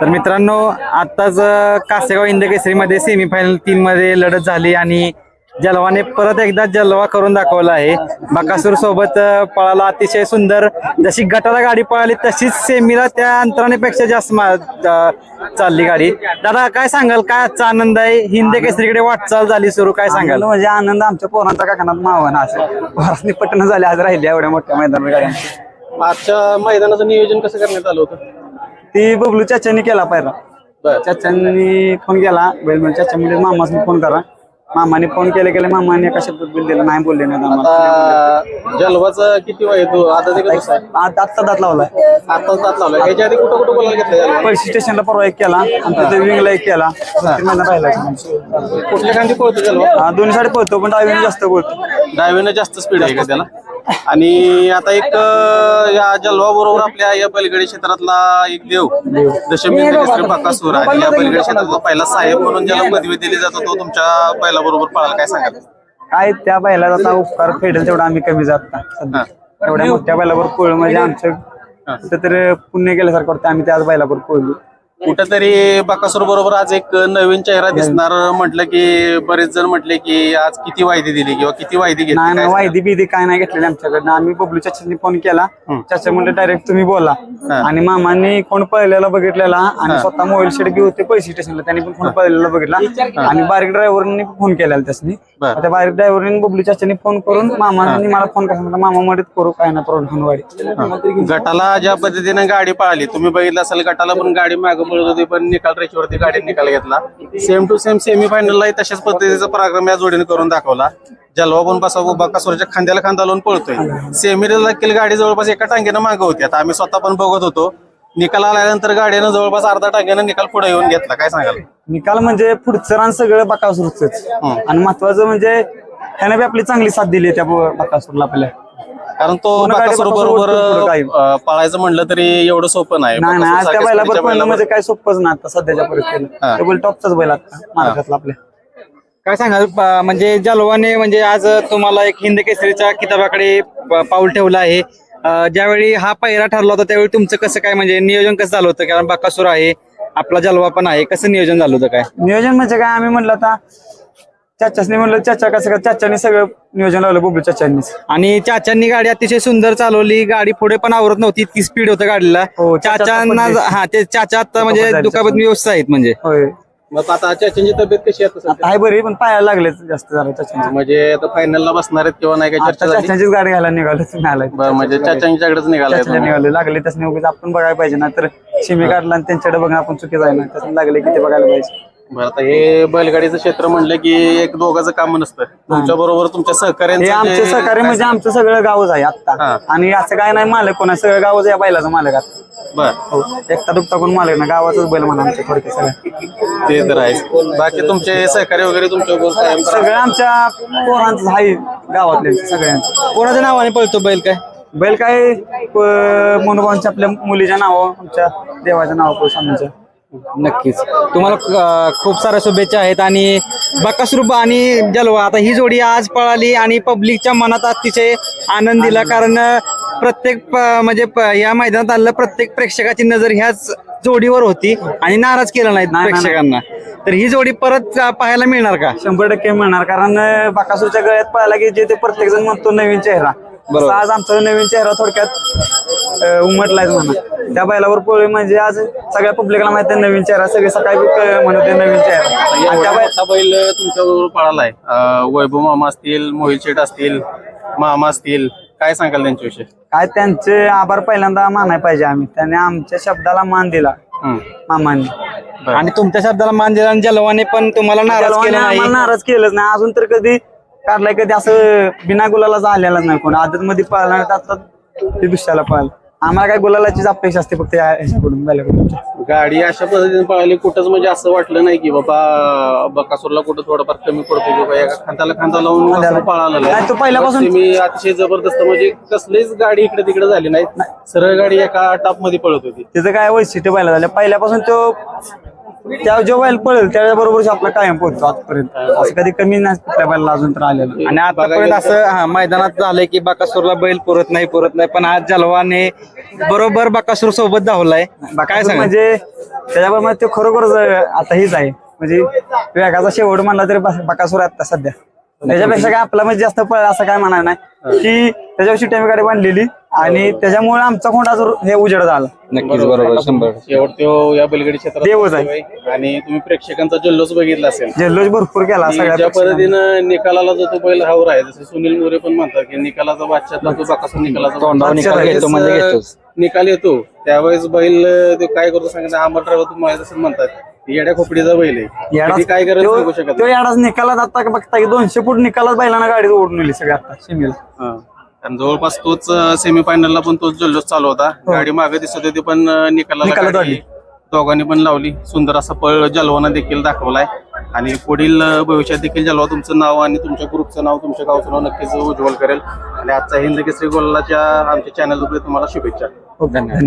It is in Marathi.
तर मित्रांनो आताच अं, कासेगाव इंद केसरीमध्ये सेमीफायनल तीन मध्ये लढत झाली आणि जलवाने परत एकदा जलवा करून दाखवला आहे. बकासूर सोबत पळाला अतिशय सुंदर. जशी गटाला गाडी पळाली तशीच सेमीला त्या अंतराने पेक्षा जास्त चालली गाडी. दादा काय सांगाल? काय आजचा आनंद आहे? हिंद केसरीकडे वाटचाल झाली सुरू काय सांगाल? म्हणजे आनंद आमच्या पोरांचा काकानात मावना असं. पोरांनी पटणं झाले आज राहिले एवढ्या मोठ्या मैदानात गाड्या आजच्या मैदानाचं नियोजन कसं करण्यात आलं होतं? ती बबलू चाचांनी केला पाहिला. चाचांनी फोन केला. बैल म्हणजे चाचा म्हणजे मामासनी फोन करा. मामाने फोन केले केले मामाने एका शब्दात बिल दिलं. नाही बोलले नाही आता जलवाचा किती वय तो? आता ते आत्ता दात लावलाय. आता दात लावलाय. ह्याच्या आधी कुठं कुठं बोलायला घेतलं पैसे स्टेशनला परवा एक केला. आणि तिथे विंगला एक केला. राहिला कुठल्या खांदी पळतो जलवा? दोन्ही साडे पळतो पण डावीने जास्त पळतो. डावीनं जास्त स्पीड आहे का त्याला? आणि आता एक या जलवा बरोबर आपल्या या बैलगाडी क्षेत्रातला एक देव दशमी बकासूर आणि या बैलगाडी क्षेत्रातला पहिला साहेब म्हणून ज्याला पदवी दिली जात तो तुमच्या बैला बरोबर पळाला काय सांगाल? काय त्या बैलाचा आता उपकार फेडेल तेवढा आम्ही कमी जात नाही सध्या. एवढ्या मोठ्या बैलावर पोळ म्हणजे आमचं कुठेतरी पुण्य केल्यासारखं वाटतं आम्ही त्याच बैलावर पोळलो. कुठेतरी बकासूर बरोबर आज एक नवीन चेहरा दिसणार. म्हटलं की बरेच जण म्हटले की आज किती वायदी दिली किंवा किती वायदी घेतली नाही काय नाही वायदी बिदी काय नाही घेतलेली आमच्याकडनं. आम्ही बबलू चाचांनी फोन केला. चाचा म्हणले डायरेक्ट तुम्ही बोला. आणि मामांनी कोण पळलेला बघितलेला आणि स्वतः मोबाईल शेड घेऊन होते पैसे स्टेशनला. त्यांनी पण फोन पळलेला बघितला. आणि बारीक ड्रायव्हरनी फोन केलेला त्यासनी. बरं. त्या बारीक ड्रायव्हरनी बबलू चाचांनी फोन करून मामांनी मला फोन करा म्हणलं, मामा मदत करू काय ना प्रॉब्लेम वाडी गटाला ज्या पद्धतीने गाडी पळाली तुम्ही बघितलं असेल गटाला पण गाडी मागे पळत होती पण निकाल रेषेवरती गाडी निकाल घेतला. सेम टू सेम सेमी फायनलला तशाच पद्धतीचा पराक्रम या जोडीने करून दाखवला. जलवा पण बसा बकासोरच्या खांद्याला खांदा लावून पळतोय. सेमीला देखील गाडी जवळपास एका टांग्यानं मागे होती. आता आम्ही स्वतः पण बघत होतो. निकाल आल्यानंतर गाडीनं जवळपास अर्धा टांग्यानं निकाल पुढे येऊन घेतला. काय सांगाल? निकाल म्हणजे पुढचं रान सगळं बकासूरच आणि महत्वाचं म्हणजे ह्याने बी आपली चांगली साथ दिली त्या बकासूरला आपल्या कारण तो बरोबर पुढं काही. पळायचं म्हणलं तरी एवढं सोपं नाही. नाही नाही आज बकासूर त्या सारख्या बैलावर स्पीडच्या पडणं बैलावर- म्हणजे काय सोपंच ना आता सध्याच्या परिस्थितीला. टेबल टॉपचाच बैल आता महाराष्ट्रातला आपल्या काय सांगाल प- म्हणजे जलवाने म्हणजे आज तुम्हाला एक हिंद केसरीच्या किताबाकडे प- पाऊल ठेवलं आहे. अं, ज्यावेळी हा पहिरा ठरला होता त्यावेळी तुमचं कसं काय म्हणजे नियोजन कसं झालं होतं? कारण बकासूर आहे आपला जलवा पण आहे. कसं नियोजन झालं होतं काय? नियोजन म्हणजे काय आम्ही म्हणलं आता चाचासनी म्हणलं चाचा कसं काय चाचानी सगळं नियोजन लावलं बुबलू चाचांनीच. आणि चाचांनी गाडी अतिशय सुंदर चालवली. गाडी पुढे पण आवरत नव्हती इतकी स्पीड होतं गाडीला. हो, चाचा चाचांना पण हा ते चाचा आता म्हणजे दुखापत झाली दुखापत व्यवस्था आहेत म्हणजे. होय. मग आता चाच्यांची तब्येत कशी आहे आता सध्या? आता आहे बरी पण पायाला लागले जास्त झालं चाचांची. म्हणजे आता फायनलला बसणार आहेत किंवा नाही काय आता चर्चा झाली? चाचांचीच गाडी घ्यायला निघालो तुम्ही आलाय. बरं म्हणजे चाच्यांच्याकडेच निघालाय चाचाला निघाले लागले त्यासनी उगाच आपण बघायला पाहिजे. ना तर शिमी काढला आणि त्यांच्याकडे बघणं आपण आहे. ना त्यासनी लागले की ते बघायला पाहिजे. बरं आता हे बैलगाडीचं क्षेत्र म्हणलं की एक दोघाचं काम नसतं. तुमच्या बरोबर तुमच्या हे सहकार्यांचं आमचे सहकार्य म्हणजे आमचं सगळं गावच आहे हा. आता आणि असं काय नाही मालक कोण सगळं गावच या बैलाचं मालक आता. बरं. हो. एकटा दुपटा कोण मालक ना गावाचाच बैल म्हणा आमच्या थोडक्यात सगळं. ते तर आहे बाकी तुमचे सहकार्य वगैरे तुमच्या बरोबर कायम सगळं आमच्या पोरांचं आहे गावातले सगळ्यांचं. कोणाच्या नावाने पळतो बैल काय? बैल काय प- मनोभावांच्या आपल्या मुलीच्या नावावर आमच्या देवाच्या नावावर स्वामीच्या नक्कीच तुम्हाला अं, खूप साऱ्या शुभेच्छा आहेत आणि बकासरूप आणि जलवा आता ही जोडी आज पळाली आणि पब्लिकच्या मनात अतिशय आनंद दिला कारण अं, प्रत्येक प- म्हणजे प- या मैदानात आलेलं प्रत्येक प्रेक्षकाची नजर ह्याच जोडीवर होती आणि नाराज केलं नाही, नाही. प्रेक्षकांना तर ही जोडी परत अं, पाहायला मिळणार का शंभर टक्के मिळणार कारण अं, बाकासूरच्या गळ्यात पळाला की जे ते प्रत्येक जण म्हणतो नवीन चेहरा बरोबर. तसं आज आमचा नवीन चेहरा थोडक्यात उमटलाय म्हणा त्या बैलावर पोळे म्हणजे आज सगळ्या पब्लिकला माहिती नवीन चेहरा. सगळे सकाळी म्हणत नवीन चेहरा. आणि त्या बैल बैल तुमच्या बरोबर पळालाय. अं, वैभव मामा असतील मोहिल शेठ असतील मामा असतील काय सांगाल त्यांच्याविषयी? काय त्यांचे आभार पहिल्यांदा मानाय पाहिजे आम्ही. त्याने आमच्या शब्दाला मान दिला. हम्म. मामांनी. आणि तुमच्या शब्दाला मान दिला आणि जलवाने पण तुम्हाला नाराज केलं नाही. आम्हाला नाराज केलंच नाही. अजून तर कधी काढलाय कधी असं बिना गुलाला झालेलाच नाही कोण. आदत मध्ये तर आता ते दुसऱ्याला पळाला. आम्हाला काय गुलालाचीच अपेक्षा असते फक्त या ह्याच्याकडून बैलाकडून. गाडी अशा पद्धतीने पळाली कुठंच म्हणजे असं वाटलं नाही की बाबा बकासूरला कुठं थोडंफार कमी पडतो की बाबा एका खांदा लावून वासरू नाही, तो पहिल्यापासून- मी अतिशय जबरदस्त म्हणजे कसलीच गाडी इकडे तिकडे झाली नाही. सरळ गाडी एका टॉपमध्ये पळत होती. त्याचं काय वैशिष्ट्य पहिला झालं पहिल्यापासून तो त्या जो बैल पळेल त्याच्या बरोबर आपला कायम पोहोचतो आजपर्यंत. असं कधी कमी नाही कुठल्या बैलाला अजून तर आलेलं आणि आतापर्यंत असं हा, मैदानात झालंय की बाकासूरला बैल पुरत नाही पुरत नाही पण आज जलवाने बरोबर बाकासूर सोबत धावलाय. काय बाकासूर सांग म्हणजे त्याच्याबरोबर ते खरोखरच आता हीच आहे. म्हणजे वेगाचा शेवट म्हणला तरी बकासूर आहे आता सध्या. त्याच्यापेक्षा काय आपला म्हणजे जास्त पळ असं काय म्हणाय नाही. की त्याच्यावर शिट्यामी गाडी बांधलेली. आणि त्याच्यामुळे आमचा खोंडा जो हे उजेड झाला नक्कीच बरोबर. शंभर शेवट तो या बैलगाडी क्षेत्रात देवच आहे. आणि तुम्ही प्रेक्षकांचा जल्लोष बघितला असेल. जल्लोष भरपूर केला की सगळ्या ज्या पक्षांनी. पद्धतीनं निकालाला जो तो बैल हावर आहे जसं सुनील मोरे पण म्हणतात की निकालाचा बादशाह तो बाकासूर निकालाचा तोंडावर बादशाह निकाल घेतो म्हणजे घेतोच. निकाल येतो त्यावेळेस बैल अं, ते काय करतो सांगितलं आंबट ड्रायव्हर तुम्ही तसं म्हणतात येड्या खोपडीचा बैल आहे. किती काय करायचं तो- सांगू शकत तो याडाच निकालात आता बघता की दोनशे फूट निकालात बैलांना गाडी ओढून नेली सगळी आता शिमीला. हा. आणि जवळपास तोच सेमीफायनलला पण तोच जल्लोष चालू होता. गाडी मागे दिसत होती पण निकालात गाडी आली. दोघांनी पण लावली. सुंदर असा पळ जलवाना देखील दाखवलाय. आणि पुढील अं, भविष्यात देखील जलवा तुमचं नाव आणि तुमच्या ग्रुपचं नाव तुमच्या गावचं नाव नक्कीच उज्ज्वल करेल. आणि आजचा हिंद केसरी गोलाच्या आमच्या चॅनल तुम्हाला शुभेच्छा. धन्यवाद.